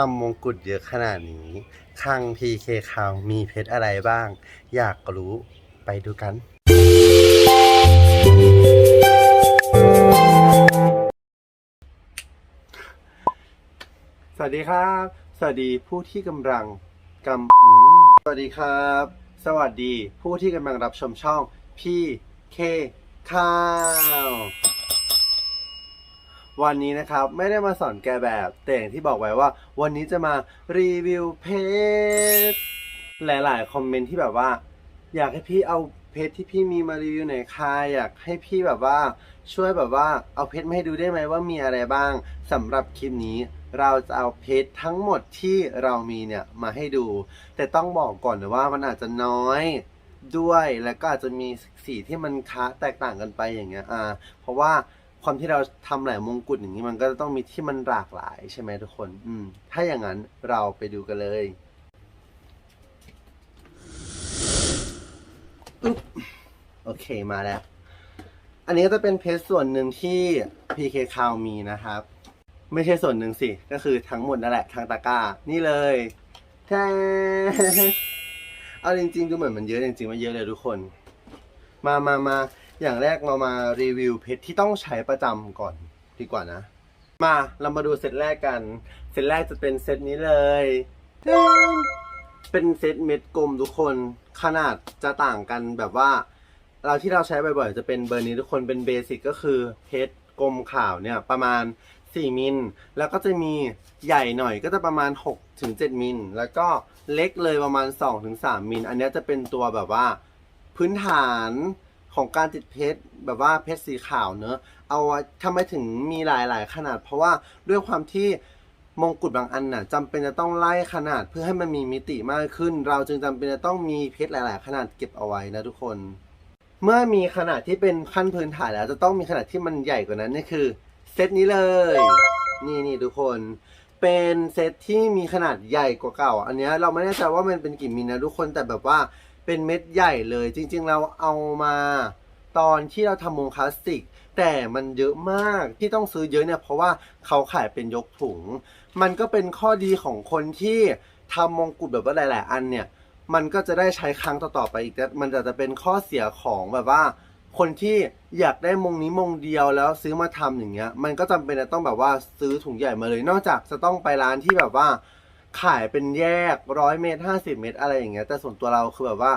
ทำมงกุฎเยอะขนาดนี้คัง PK คาวมีเพชรอะไรบ้าง อยากรู้ไปดูกัน สวัสดีครับ สวัสดีผู้ที่กำลังกำสวัสดีครับ สวัสดีผู้ที่กำลังรับชมช่อง PK ข้าว วันนี้นะครับไม่ได้มาสอนแกแบบแต่อย่างที่บอกไว้ว่า วันนี้จะมารีวิวเพจหลาย ๆ คอมเมนต์ที่แบบว่า อยากให้พี่เอาเพจที่พี่มีมารีวิวหน่อยค่ะอยากให้พี่แบบว่าช่วยแบบว่าเอาเพจมาให้ดูได้ไหมว่ามีอะไรบ้างสำหรับคลิปนี้ เราจะเอาเพจทั้งหมดที่เรามีเนี่ยมาให้ดู แต่ต้องบอกก่อนนะว่ามันอาจจะน้อยด้วยแล้วก็อาจจะมีสีที่มันค้าแตกต่างกันไปอย่างเงี้ยอ่าเพราะว่า ความที่เราทำหลายมงกุฎอย่างนี้มันก็ต้องมีที่มันหลากหลายใช่ไหมทุกคน อืม ถ้าอย่างนั้นเราไปดูกันเลยโอเคมาแล้ว อันนี้ก็จะเป็นเพจส่วนหนึ่งที่ PK c o w มีนะครับ ไม่ใช่ส่วนหนึ่งสิ ก็คือทั้งหมดนั่นแหละทางตะกร้า นี่เลยแท้เอาจริงๆ ดูเหมือนมันเยอะจริงๆมันเยอะเลยทุกคน มามามา อย่างแรกเรามารีวิวเพชรที่ต้องใช้ประจำก่อนดีกว่านะ มาเรามาดูเซตแรกกัน เซตแรกจะเป็นเซตนี้เลย เป็นเซตเม็ดกลมทุกคนขนาดจะต่างกันแบบว่า เราที่เราใช้บ่อยๆจะเป็นเบอร์นี้ทุกคนเป็นเบสิกก็คือเพชรกลมขาวเนี่ยประมาณ 4 มิล แล้วก็จะมีใหญ่หน่อยก็จะประมาณ6ถึง7มิล แล้วก็เล็กเลยประมาณ2ถึง3มิล อันนี้จะเป็นตัวแบบว่าพื้นฐาน ของการติดเพชรแบบว่าเพชรสีขาวเนอะเอาทำไมถึงมีหลายๆ ขนาด เพราะว่าด้วยความที่มงกุฎบางอันน่ะจำเป็นจะต้องไล่ขนาดเพื่อให้มันมีมิติมากขึ้น เราจึงจำเป็นจะต้องมีเพชรหลาย ๆ ขนาดเก็บเอาไว้นะทุกคน เมื่อมีขนาดที่เป็นขั้นพื้นฐานแล้ว จะต้องมีขนาดที่มันใหญ่กว่านั้นนี่คือเซตนี้เลย นี่นี่ทุกคนเป็นเซตที่มีขนาดใหญ่กว่าเก่า อันนี้เราไม่แน่ใจว่ามันเป็นกี่มิลนะทุกคนแต่แบบว่า เป็นเม็ดใหญ่เลย จริงๆเราเอามาตอนที่เราทำมงคลาสสิก แต่มันเยอะมากที่ต้องซื้อเยอะเนี่ยเพราะว่าเขาขายเป็นยกถุง มันก็เป็นข้อดีของคนที่ทำมงกุฎแบบว่าหลาย ๆ อันเนี่ย มันก็จะได้ใช้ครั้งต่อ ๆ ไปอีกแต่มันจะจะเป็นข้อเสียของแบบว่า คนที่อยากได้มงนี้มงเดียวแล้วซื้อมาทำอย่างเงี้ย มันก็จำเป็นจะต้องแบบว่าซื้อถุงใหญ่มาเลย นอกจากจะต้องไปร้านที่แบบว่า ขายเป็นแยกร้อยเมตรห้าสิบเมตรอะไรอย่างเงี้ย แต่ส่วนตัวเราคือแบบว่า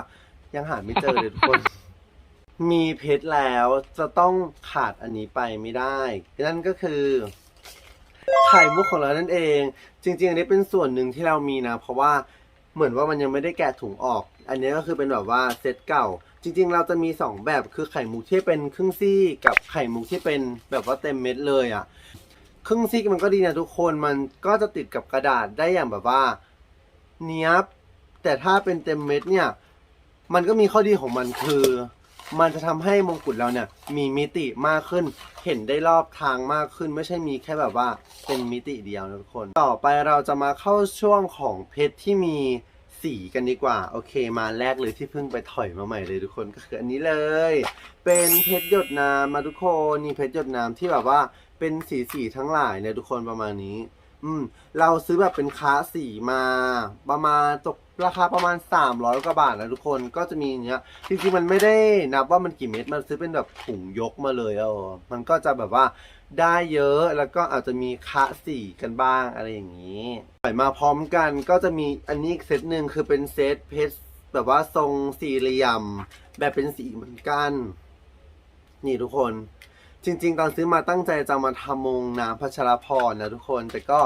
ยังหาไม่เจอเลยทุกคน มีเพชรแล้วจะต้องขาดอันนี้ไปไม่ได้ นั่นก็คือไข่มุกของเรานั่นเอง จริงๆอันนี้เป็นส่วนหนึ่งที่เรามีนะ เพราะว่าเหมือนว่ามันยังไม่ได้แกะถุงออก อันนี้ก็คือเป็นแบบว่าเซตเก่า จริง ๆ เราจะมีสองแบบคือไข่มุกที่เป็นครึ่งซี่กับไข่มุกที่เป็นแบบว่าเต็มเม็ดเลยอะ่ะ ครึ่งซี่มันก็ดีนะทุกคนมันก็จะติดกับกระดาษได้อย่างแบบว่าเนี้ยบแต่ถ้าเป็นเต็มเม็ดเนี่ย มันก็มีข้อดีของมันคือ มันจะทำให้มงกุฎเราเนี่ย มีมิติมากขึ้น เห็นได้รอบทางมากขึ้น ไม่ใช่มีแค่แบบว่าเป็นมิติเดียวนะทุกคน ต่อไปเราจะมาเข้าช่วงของเพชรที่มี สีกันดีกว่า โอเคมาแรกเลยที่เพิ่งไปถอยมาใหม่เลยทุกคนก็คืออันนี้เลย เป็นเพชรหยดน้ำมาทุกคนนี่เพชรหยดน้ำที่แบบว่าเป็นสีสีทั้งหลายเนี่ยทุกคนประมาณนี้ อืม เราซื้อแบบเป็นค้าสีมา ประมาณตก ราคาประมาณ 300 กว่าบาทนะทุกคนก็จะมีอย่างเงี้ยจริงๆมันไม่ได้นับว่ามันกี่เม็ดมันซื้อเป็นแบบถุงยกมาเลยเออมันก็จะแบบว่าได้เยอะแล้วก็อาจจะมีคะสีกันบ้างอะไรอย่างนี้ปล่อยมาพร้อมกันก็จะมีอันนี้อีกเซตหนึ่งคือเป็นเซตเพชรแบบว่าทรงสี่เหลี่ยม แบบเป็นสีเหมือนกัน นี่ทุกคน จริง ๆ ตอนซื้อมาตั้งใจจะมาทำมงน้ำพัชรพรนะทุกคน แต่ก็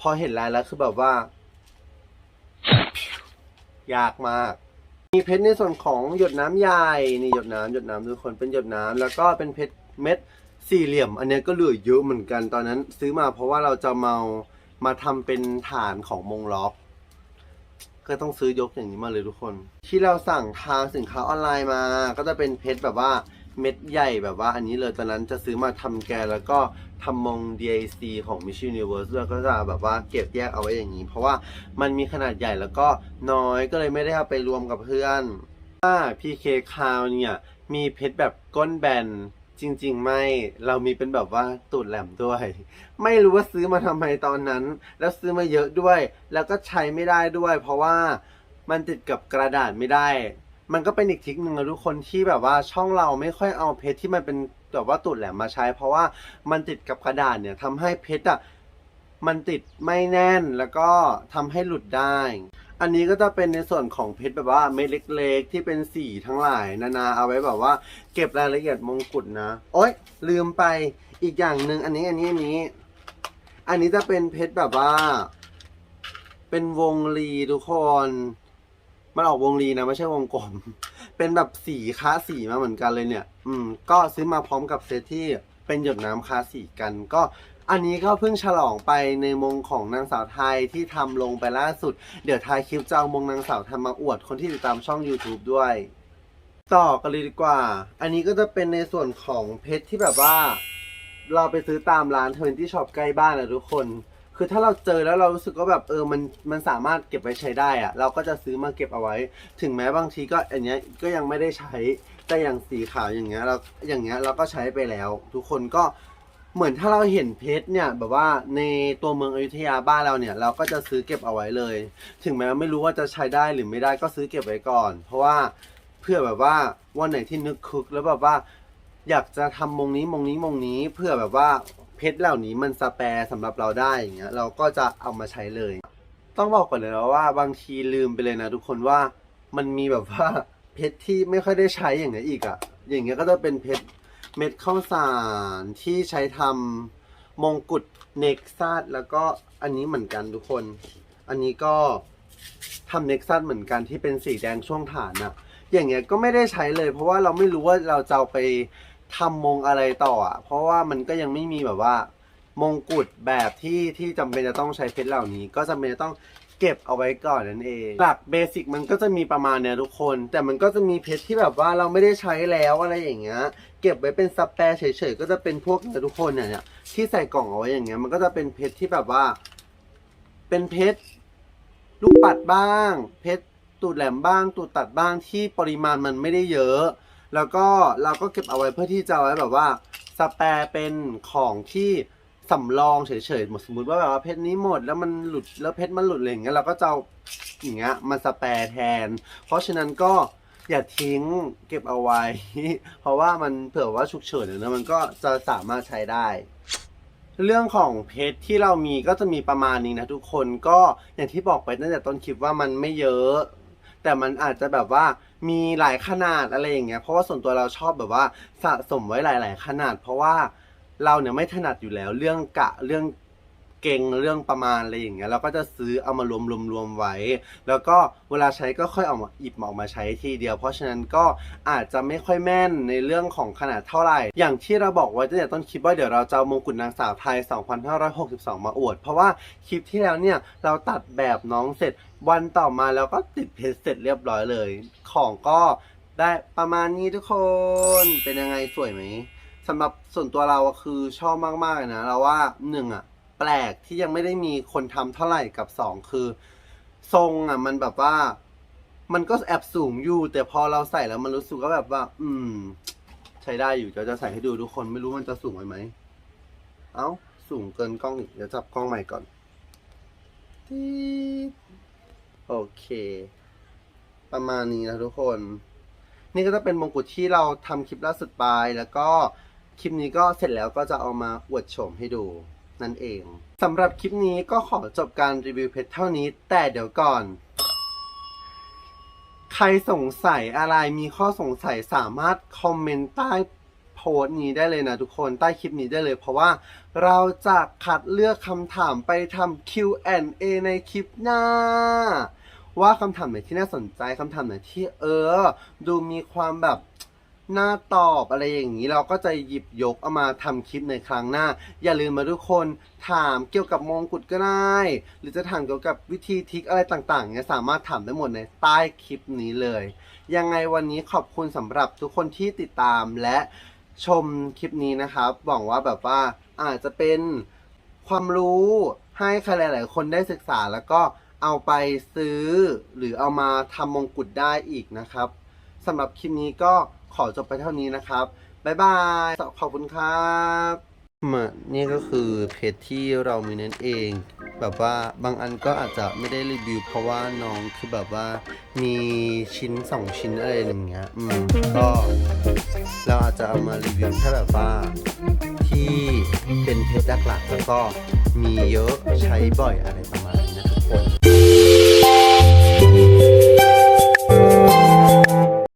พอเห็นลายแล้วคือแบบว่า ยากมาก มีเพชรในส่วนของหยดน้ำใหญ่นี่หยดน้ำหยดน้ำทุกคนเป็นหยดน้ำแล้วก็เป็นเพชรเม็ดสี่เหลี่ยม อันนี้ก็เหลือเยอะเหมือนกันตอนนั้น ซื้อมาเพราะว่าเราจะเมามาทำเป็นฐานของมงล็อก ก็ต้องซื้อยกอย่างนี้มาเลยทุกคน ที่เราสั่งทางสินค้าออนไลน์มา ก็จะเป็นเพชรแบบว่า เม็ดใหญ่แบบว่าอันนี้เลยตอนนั้นจะซื้อมาทำแกนแล้วก็ทำมง DIC ของ Miss Universe ด้วยก็จะแบบว่าเก็บแยกเอาไว้อย่างนี้ เพราะว่ามันมีขนาดใหญ่แล้วก็น้อยก็เลยไม่ได้เอาไปรวมกับเพื่อนว่า PK c o w เนี่ยมีเพชรแบบก้นแบนจริง ๆ ไม่เรามีเป็นแบบว่าตูดแหลมด้วย ไม่รู้ว่าซื้อมาทำไมตอนนั้น แล้วซื้อมาเยอะด้วย แล้วก็ใช้ไม่ได้ด้วย เพราะว่ามันติดกับกระดาษไม่ได้ มันก็เป็นอีกทริคหนึ่งนะทุกคนที่แบบว่าช่องเราไม่ค่อยเอาเพชรที่มันเป็นแบบว่าตูดแหลมมาใช้ เพราะว่ามันติดกับกระดาษเนี่ยทำให้เพชรอะมันติดไม่แน่นแล้วก็ทำให้หลุดได้ อันนี้ก็จะเป็นในส่วนของเพชรแบบว่าเม็ดเล็กๆ ที่เป็นสีทั้งหลายนานาเอาไว้แบบว่า เก็บรายละเอียดมงกุฎนะ โอ๊ย ลืมไปอีกอย่างหนึ่งอันนี้อันนี้อันนี้ อันนี้จะเป็นเพชรแบบว่า เป็นวงรีทุกคน มันออกวงรีนะไม่ใช่วงกลม เป็นแบบสีค้าสีมาเหมือนกันเลยเนี่ย อืม ก็ซื้อมาพร้อมกับเซตที่เป็นหยดน้ำค้าสีกัน ก็อันนี้ก็เพิ่งฉลองไปในมงของนางสาวไทยที่ทำลงไปล่าสุด เดี๋ยวทายคลิปจะเอามงนางสาวไทยมาอวดคนที่ติดตามช่อง YouTube ด้วย ต่อกันเลยดีกว่า อันนี้ก็จะเป็นในส่วนของเพชรที่แบบว่า เราไปซื้อตามร้านเทนที่ช็อปใกล้บ้านนะทุกคน คือถ้าเราเจอแล้วเรารู้สึกว่าแบบเออมันมันสามารถเก็บไว้ใช้ได้อะเราก็จะซื้อมาเก็บเอาไว้ ถึงแม้บางทีก็อันเนี้ยก็ยังไม่ได้ใช้แต่อย่างสีขาวอย่างเงี้ยเราอย่างเงี้ยเราก็ใช้ไปแล้ว ทุกคนก็เหมือนถ้าเราเห็นเพชรเนี่ยแบบว่าในตัวเมืองอยุธยาบ้านเราเนี่ย เราก็จะซื้อเก็บเอาไว้เลย ถึงแม้ไม่รู้ว่าจะใช้ได้หรือไม่ได้ก็ซื้อเก็บไว้ก่อน เพราะว่าเพื่อแบบว่าวันไหนที่นึกคึกแล้วแบบว่า อยากจะทำมงนี้มงนี้มงนี้เพื่อแบบว่า เพชรเหล่านี้มันสแปร์สำหรับเราได้อย่างเงี้ยเราก็จะเอามาใช้เลย ต้องบอกก่อนเลยนะว่าบางทีลืมไปเลยนะทุกคนว่ามันมีแบบว่าเพชรที่ไม่ค่อยได้ใช้อย่างเงี้ยอีกอะอย่างเงี้ยก็จะเป็นเพชรเม็ดข้าวสารที่ใช้ทำมงกุฎเน็กซัสแล้วก็อันนี้เหมือนกันทุกคน อันนี้ก็ทำเน็กซัสเหมือนกันที่เป็นสีแดงช่วงฐานอะอย่างเงี้ยก็ไม่ได้ใช้เลย เพราะว่าเราไม่รู้ว่าเราจะเอาไป ทำมงอะไรต่ออะ เพราะว่ามันก็ยังไม่มีแบบว่า มงกุฎแบบที่ที่จำเป็นจะต้องใช้เพชรเหล่านี้ ก็จำเป็นจะต้องเก็บเอาไว้ก่อนนั่นเองหลักเบสิกมันก็จะมีประมาณเนี้ยทุกคน แต่มันก็จะมีเพชรที่แบบว่าเราไม่ได้ใช้แล้วอะไรอย่างเงี้ย เก็บไว้เป็นสแปร์เฉยๆก็จะเป็นพวกเนี่ยทุกคนเนี่ยเนี่ยที่ใส่กล่องเอาไว้อย่างเงี้ยมันก็จะเป็นเพชรที่แบบว่า เป็นเพชรลูกปัดบ้าง เพชรตูดแหลมบ้างตูดตัดบ้างที่ปริมาณมันไม่ได้เยอะ แล้วก็เราก็เก็บเอาไว้เพื่อที่จะไว้แบบว่าสแปร์เป็นของที่สำรองเฉยๆหมดสมมติว่าแบบว่าเพชรนี้หมดแล้วมันหลุดแล้วเพชรมันหลุดอะไรอย่างเงี้ยเราก็จะเอาอย่างเงี้ยมาสแปร์แทน เพราะฉะนั้นก็อย่าทิ้งเก็บเอาไว้ เพราะว่ามันเผื่อว่าฉุกเฉินนะมันก็จะสามารถใช้ได้ เรื่องของเพชรที่เรามีก็จะมีประมาณนี้นะทุกคนก็อย่างที่บอกไปตั้งแต่ต้นคลิปว่ามันไม่เยอะ แต่มันอาจจะแบบว่ามีหลายขนาดอะไรอย่างเงี้ยเพราะว่าส่วนตัวเราชอบแบบว่าสะสมไว้หลาย ๆ ขนาด เพราะว่าเราเนี่ยไม่ถนัดอยู่แล้วเรื่องกะเรื่อง เก่งเรื่องประมาณอะไรอย่างเงี้ยเราก็จะซื้อเอามารวมรวมรวมไว้ แล้วก็เวลาใช้ก็ค่อยเอามาหยิบมาออกมาใช้ทีเดียว เพราะฉะนั้นก็อาจจะไม่ค่อยแม่นในเรื่องของขนาดเท่าไหร่ อย่างที่เราบอกไว้ตั้งแต่ต้นคลิปว่าเดี๋ยวเราจะเอามงกุฎนางสาวไทย 2562 มาอวด เพราะว่าคลิปที่แล้วเนี่ยเราตัดแบบน้องเสร็จวันต่อมาแล้วก็ติดเพจเสร็จเรียบร้อยเลย ของก็ได้ประมาณนี้ทุกคนเป็นยังไงสวยไหมสำหรับส่วนตัวเราคือชอบมากๆนะเราว่าหนึ่งอะ ปลกที่ยังไม่ได้มีคนทำเท่าไหร่กับสองคือ ทรงอะ มันแบบว่า มันก็แอบสูงอยู่ แต่พอเราใส่แล้วมันรู้สึกว่าแบบว่า อืม ใช้ได้อยู่เดี๋ยวจะใส่ให้ดูทุกคนไม่รู้มันจะสูงไหมไหมเอ้า สูงเกินกล้องอีกเดี๋ยวจับกล้องใหม่ก่อนโอเค ประมาณนี้นะทุกคน นี่ก็จะเป็นมงกุฎที่เราทำคลิปล่าสุดไป แล้วก็คลิปนี้ก็เสร็จแล้วก็จะเอามาอวดโฉมให้ดู นั่นเองสำหรับคลิปนี้ก็ขอจบการรีวิวเพชรเท่านี้ แต่เดี๋ยวก่อน ใครสงสัยอะไรมีข้อสงสัยสามารถคอมเมนต์ใต้โพสต์นี้ได้เลยนะทุกคนใต้คลิปนี้ได้เลย เพราะว่าเราจะคัดเลือกคำถามไปทำ Q&A ในคลิปหน้า ว่าคำถามไหนที่น่าสนใจคำถามไหนที่เออ ดูมีความแบบ น่าตอบอะไรอย่างนี้ เราก็จะหยิบยกเอามาทำคลิปในครั้งหน้า อย่าลืมมาทุกคนถามเกี่ยวกับมงกุฎก็ได้ หรือจะถามเกี่ยวกับวิธีทิกอะไรต่างๆเนี่ยสามารถถามได้หมดในใต้คลิปนี้เลย ยังไงวันนี้ขอบคุณสำหรับทุกคนที่ติดตามและชมคลิปนี้นะครับหวังว่าแบบว่าอาจจะเป็นความรู้ให้ใครหลาย ๆ คนได้ศึกษาแล้วก็เอาไปซื้อหรือเอามาทำมงกุฎได้อีกนะครับสำหรับคลิปนี้ก็ ขอจบไปเท่านี้นะครับ บ๊ายบาย ขอบคุณครับมานี่ก็คือเพจที่เรามีนั่นเอง แบบว่าบางอันก็อาจจะไม่ได้รีวิว เพราะว่าน้องคือแบบว่ามีชิ้นสองชิ้นอะไรอย่างเงี้ยอืมก็เราอาจจะเอามารีวิวแค่แบบว่าที่เป็นเพจหลักๆแล้วก็มีเยอะใช้บ่อยอะไรประมาณนี้นะทุกคน